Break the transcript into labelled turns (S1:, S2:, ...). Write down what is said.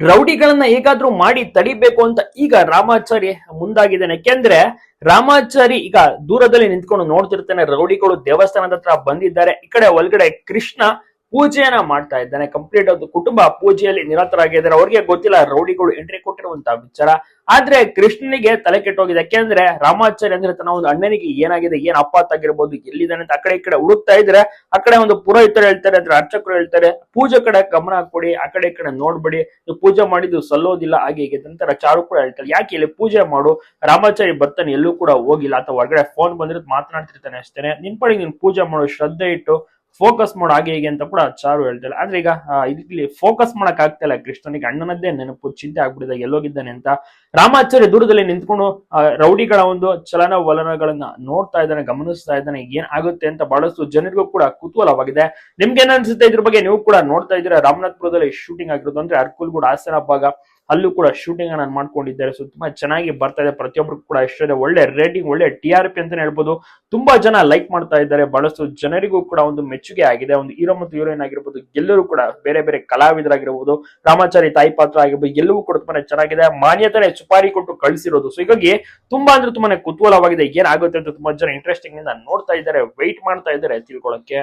S1: ರೌಡಿಗಳನ್ನ ಹೇಗಾದ್ರೂ ಮಾಡಿ ತಡಿಬೇಕು ಅಂತ ಈಗ ರಾಮಾಚಾರಿ ಮುಂದಾಗಿದ್ದಾನೆ. ಯಾಕೆಂದ್ರೆ ರಾಮಾಚಾರಿ ಈಗ ದೂರದಲ್ಲಿ ನಿಂತ್ಕೊಂಡು ನೋಡ್ತಿರ್ತಾನೆ, ರೌಡಿಗಳು ದೇವಸ್ಥಾನದ ಹತ್ರ ಬಂದಿದ್ದಾರೆ. ಈ ಕಡೆ ಒಳಗಡೆ ಕೃಷ್ಣ ಪೂಜೆಯನ್ನ ಮಾಡ್ತಾ ಇದ್ದಾನೆ. ಕಂಪ್ಲೀಟ್ ಒಂದು ಕುಟುಂಬ ಪೂಜೆಯಲ್ಲಿ ನಿರತರಾಗಿದ್ದಾರೆ. ಅವ್ರಿಗೆ ಗೊತ್ತಿಲ್ಲ, ರೌಡಿಗಳು ಎಂಟ್ರಿ ಕೊಟ್ಟಿರುವಂತಹ ವಿಚಾರ. ಆದ್ರೆ ಕೃಷ್ಣನಿಗೆ ತಲೆ ಕೆಟ್ಟೋಗಿದೆ. ಯಾಕೆಂದ್ರೆ ರಾಮಾಚಾರ್ಯ ಅಂದ್ರೆ ತನ್ನ ಒಂದು ಅಣ್ಣನಿಗೆ ಏನಾಗಿದೆ, ಏನ್ ಅಪ್ಪಾತಾಗಿರ್ಬೋದು ಎಲ್ಲಿದ್ದಾನೆ ಅಂತ ಆ ಕಡೆ ಈ ಕಡೆ ಹುಡುಕ್ತಾ ಇದ್ರೆ, ಆ ಕಡೆ ಒಂದು ಪುರೋಹಿತರು ಹೇಳ್ತಾರೆ, ಅಂದ್ರೆ ಅರ್ಚಕರು ಹೇಳ್ತಾರೆ, ಪೂಜೆ ಕಡೆ ಗಮನ ಕೊಡಿ ಆ ಕಡೆ ಈ ಕಡೆ ನೋಡ್ಬೇಡಿ, ನೀವು ಪೂಜೆ ಮಾಡಿದ್ದು ಸಲ್ಲೋದಿಲ್ಲ, ಹಾಗೆ ಹೀಗೆ ನಂತರ ಚಾರು ಕೂಡ ಹೇಳ್ತಾರೆ. ಯಾಕೆ ಇಲ್ಲಿ ಪೂಜೆ ಮಾಡು? ರಾಮಾಚಾರಿ ಬರ್ತಾನೆ, ಎಲ್ಲೂ ಕೂಡ ಹೋಗಿಲ್ಲ. ಅಥವಾ ಹೊರಗಡೆ ಫೋನ್ ಬಂದಿರೋದು ಮಾತನಾಡ್ತಿರ್ತಾನೆ ಅಷ್ಟೇ ನಿನ್ ಪಡೆಗೆ ನೀನ್ ಪೂಜೆ ಮಾಡು, ಶ್ರದ್ಧೆ ಇಟ್ಟು ಫೋಕಸ್ ಮಾಡು ಹಾಗೆ ಹೀಗೆ ಅಂತ ಕೂಡ ಚಾರು ಹೇಳ್ತಾಳೆ ಆದ್ರೆ ಈಗ ಇಲ್ಲಿ ಫೋಕಸ್ ಮಾಡಕ್ ಆಗ್ತಾ ಇಲ್ಲ. ಕೃಷ್ಣನಿಗೆ ಅಣ್ಣನದ್ದೇ ನೆನಪು, ಚಿಂತೆ ಆಗ್ಬಿಟ್ಟಿದೆ, ಎಲ್ಲೋಗಿದ್ದಾನೆ ಅಂತ. ರಾಮಾಚಾರ್ಯ ದೂರದಲ್ಲಿ ನಿಂತ್ಕೊಂಡು ರೌಡಿಗಳ ಒಂದು ಚಲನವಲನಗಳನ್ನ ನೋಡ್ತಾ ಇದ್ದಾನೆ, ಗಮನಿಸ್ತಾ ಇದ್ದಾನೆ, ಏನ್ ಆಗುತ್ತೆ ಅಂತ ಬಹಳಷ್ಟು ಜನರಿಗೂ ಕೂಡ ಕುತೂಹಲವಾಗಿದೆ. ನಿಮ್ಗೆ ಏನ್ ಅನ್ಸುತ್ತೆ ಇದ್ರ ಬಗ್ಗೆ ನೀವು ಕೂಡ ನೋಡ್ತಾ ಇದ್ದೀರಾ? ರಾಮನಾಥ್ಪುರದಲ್ಲಿ ಶೂಟಿಂಗ್ ಆಗಿರೋದು ಅಂದ್ರೆ ಅರ್ಕುಲ್ ಕೂಡ ಹಾಸನ ಭಾಗ. ಅಲ್ಲೂ ಕೂಡ ಶೂಟಿಂಗ್ ಅನ್ನ ಮಾಡ್ಕೊಂಡಿದ್ದಾರೆ. ಸೊ ತುಂಬಾ ಚೆನ್ನಾಗಿ ಬರ್ತಾ ಇದೆ. ಪ್ರತಿಯೊಬ್ಬರು ಕೂಡ ಇಷ್ಟ ಒಳ್ಳೆ ರೇಟಿಂಗ್ ಒಳ್ಳೆ ಟಿ ಆರ್ ಪಿ ಅಂತಾನೆ ಹೇಳ್ಬೋದು. ತುಂಬಾ ಜನ ಲೈಕ್ ಮಾಡ್ತಾ ಇದ್ದಾರೆ. ಬಹಳಷ್ಟು ಜನರಿಗೂ ಕೂಡ ಒಂದು ಮೆಚ್ಚುಗೆ ಆಗಿದೆ. ಒಂದು ಹೀರೋ ಮತ್ತು ಹೀರೋಯಿನ್ ಆಗಿರ್ಬೋದು, ಎಲ್ಲರೂ ಕೂಡ ಬೇರೆ ಬೇರೆ ಕಲಾವಿದರಾಗಿರ್ಬೋದು, ರಾಮಾಚಾರಿ ತಾಯಿ ಪಾತ್ರ ಆಗಿರ್ಬೋದು, ಎಲ್ಲವೂ ಕೂಡ ತುಂಬಾ ಚೆನ್ನಾಗಿದೆ. ಮಾನ್ಯತೆ ಸುಪಾರಿ ಕೊಟ್ಟು ಕಳಿಸಿರೋದು. ಸೊ ಹೀಗಾಗಿ ತುಂಬಾ ಅಂದ್ರೆ ತುಂಬಾನೇ ಕುತೂಹಲವಾಗಿದೆ. ಏನಾಗುತ್ತೆ ಅಂತ ತುಂಬಾ ಜನ ಇಂಟ್ರೆಸ್ಟಿಂಗ್ ನೋಡ್ತಾ ಇದ್ದಾರೆ ವೈಟ್ ಮಾಡ್ತಾ ಇದ್ದಾರೆ ತಿಳ್ಕೊಳಕ್ಕೆ.